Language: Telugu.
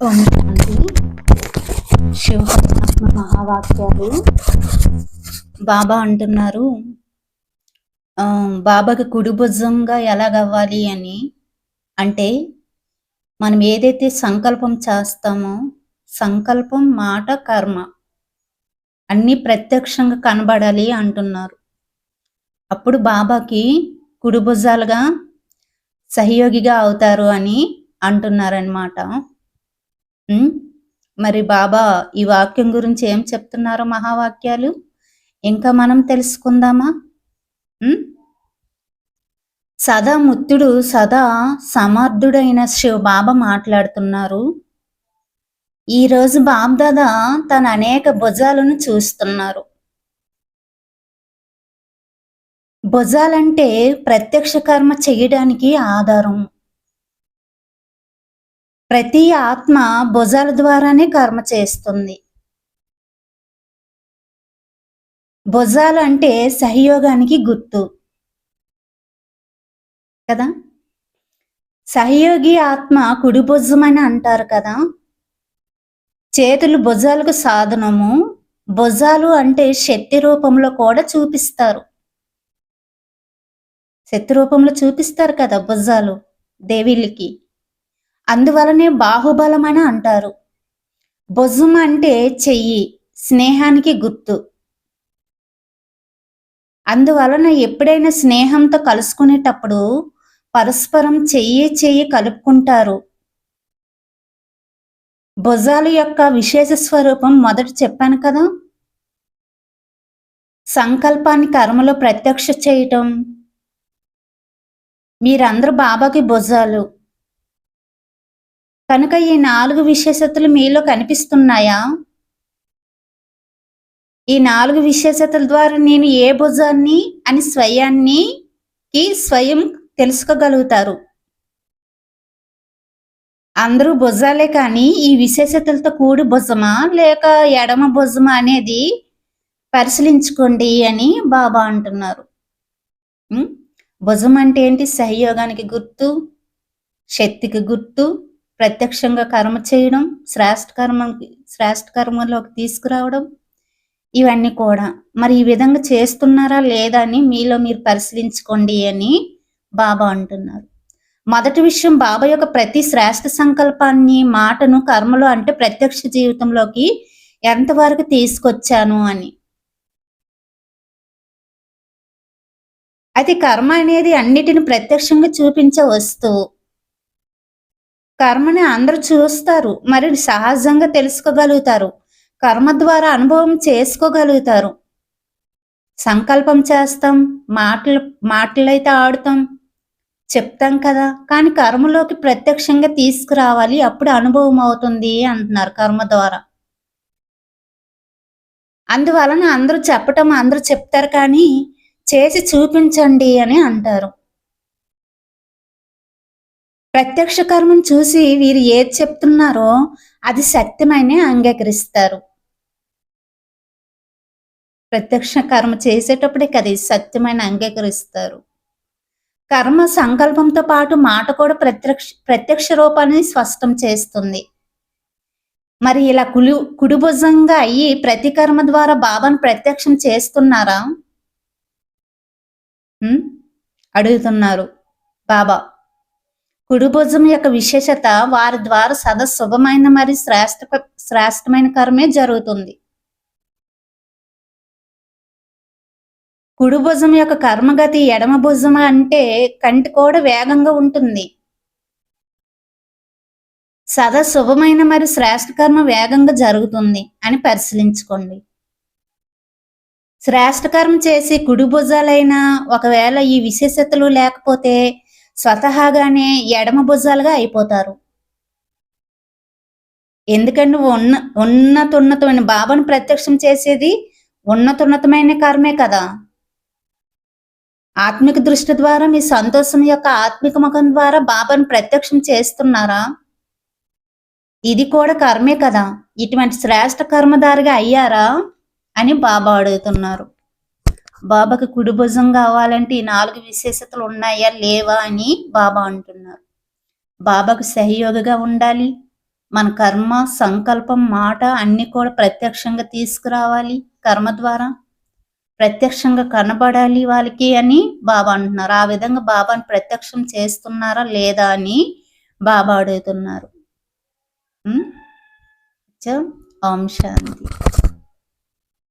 ఓం శాంతి శివపరమాత్మ మహావాక్యాలు బాబా అంటున్నారు ఆ, బాబాకి కుడి భుజంగా ఎలాగవ్వాలి అని. అంటే మనం ఏదైతే సంకల్పం చేస్తామో సంకల్పం మాట కర్మ అన్నీ ప్రత్యక్షంగా కనబడాలి అంటున్నారు. అప్పుడు బాబాకి కుడి భుజాలుగా సహయోగిగా అవుతారు అని అంటున్నారనమాట మరి బాబా ఈ వాక్యం గురించి ఏం చెప్తున్నారో మహావాక్యాలు? ఇంకా మనం తెలుసుకుందామా? ఉమ్? సదా ముత్తుడు సదా సమర్థుడైన శివ బాబా మాట్లాడుతున్నారు. ఈరోజు బాబ్దాదా తన అనేక భుజాలను చూస్తున్నారు. భుజాలంటే ప్రత్యక్ష కర్మ చేయడానికి ఆధారం. ప్రతి ఆత్మ భుజాల ద్వారానే కర్మ చేస్తుంది. భుజాలు అంటే సహయోగానికి గుర్తు. కదా? సహయోగి ఆత్మ కుడి భుజం అని అంటారు కదా? చేతులు భుజాలకు సాధనము. భుజాలు అంటే శక్తి రూపంలో కూడా చూపిస్తారు. శక్తి రూపంలో చూపిస్తారు కదా భుజాలు దేవీళ్ళకి. అందువలనే బాహుబలం అని అంటారు. భుజం అంటే చెయ్యి స్నేహానికి గుర్తు. అందువలన ఎప్పుడైనా స్నేహంతో కలుసుకునేటప్పుడు పరస్పరం చెయ్యి చెయ్యి కలుపుకుంటారు. భుజాల యొక్క విశేష స్వరూపం మొదట చెప్పాను కదా. సంకల్పాన్ని కర్మలో ప్రత్యక్ష చేయటం. మీరందరూ బాబాకి భుజాలు. కనుక ఈ నాలుగు విశేషతలు మీలో కనిపిస్తున్నాయా? ఈ నాలుగు విశేషతల ద్వారా నేను ఏ భుజాన్ని అని స్వయాన్ని కి స్వయం తెలుసుకోగలుగుతారు. అందరూ భుజాలే కానీ ఈ విశేషతలతో కూడి భుజమా? లేక ఎడమ భుజమా అనేది పరిశీలించుకోండి అని బాబా అంటున్నారు. భుజం అంటే ఏంటి? సహయోగానికి గుర్తు శక్తికి గుర్తు ప్రత్యక్షంగా కర్మ చేయడం శ్రేష్ఠ కర్మ శ్రేష్ఠ కర్మలోకి తీసుకురావడం ఇవన్నీ కూడా. మరి ఈ విధంగా చేస్తున్నారా లేదా అని మీలో మీరు పరిశీలించుకోండి అని బాబా అంటున్నారు. మొదటి విషయం బాబా యొక్క ప్రతి శ్రేష్ఠ సంకల్పాన్ని మాటను కర్మలో అంటే ప్రత్యక్ష జీవితంలోకి ఎంతవరకు తీసుకొచ్చాను అని. అయితే కర్మ అనేది అన్నిటిని ప్రత్యక్షంగా చూపించే వస్తువు. కర్మని అందరూ చూస్తారు మరి సహజంగా తెలుసుకోగలుగుతారు. కర్మ ద్వారా అనుభవం చేసుకోగలుగుతారు. సంకల్పం చేస్తాం మాటలు మాటలైతే ఆడుతాం చెప్తాం కదా. కానీ కర్మలోకి ప్రత్యక్షంగా తీసుకురావాలి అప్పుడు అనుభవం అవుతుంది అంటున్నారు కర్మ ద్వారా. అందువలన అందరూ చెప్పటం అందరూ చెప్తారు కానీ చేసి చూపించండి అని అంటారు. ప్రత్యక్ష కర్మను చూసి వీరు ఏది చెప్తున్నారో అది సత్యమని అంగీకరిస్తారు. ప్రత్యక్ష కర్మ చేసేటప్పుడే కదా సత్యమైన అంగీకరిస్తారు. కర్మ సంకల్పంతో పాటు మాట కూడా ప్రత్యక్ష ప్రత్యక్ష రూపాన్ని స్పష్టం చేస్తుంది. మరి ఇలా కులు కుడిభుజంగా అయ్యి ప్రతి కర్మ ద్వారా బాబాను ప్రత్యక్షం చేస్తున్నారా? అడుగుతున్నారు బాబా. కుడిభుజం యొక్క విశేషత వారి ద్వారా సదా శుభమైన మరి శ్రేష్ట శ్రేష్టమైన కర్మే జరుగుతుంది. కుడి భుజం యొక్క కర్మగతి ఎడమ భుజం అంటే కంటి కూడా వేగంగా ఉంటుంది. సదా శుభమైన మరి శ్రేష్ట కర్మ వేగంగా జరుగుతుంది అని పరిశీలించుకోండి. శ్రేష్ట కర్మ చేసి కుడి భుజాలైన ఒకవేళ ఈ విశేషతలు లేకపోతే స్వతహాగానే ఎడమ భుజాలుగా అయిపోతారు. ఎందుకంటే ఉన్న ఉన్నతున్నతమైన బాబాను ప్రత్యక్షం చేసేది ఉన్నతున్నతమైన కర్మే కదా. ఆత్మిక దృష్టి ద్వారా మీ సంతోషం యొక్క ఆత్మిక ముఖం ద్వారా బాబాను ప్రత్యక్షం చేస్తున్నారా? ఇది కూడా కర్మే కదా. ఇటువంటి శ్రేష్ట కర్మదారిగా అయ్యారా? అని బాబా అడుగుతున్నారు. బాబాకి కుడి భుజం కావాలంటే ఈ నాలుగు విశేషతలు ఉన్నాయా లేవా అని బాబా అంటున్నారు. బాబాకు సహయోగిగా ఉండాలి. మన కర్మ సంకల్పం మాట అన్ని కూడా ప్రత్యక్షంగా తీసుకురావాలి కర్మ ద్వారా. ప్రత్యక్షంగా కనబడాలి వాళ్ళకి అని బాబా అంటున్నారు. ఆ విధంగా బాబాను ప్రత్యక్షం చేస్తున్నారా లేదా అని బాబా అడుగుతున్నారు. ఓం శాంతి.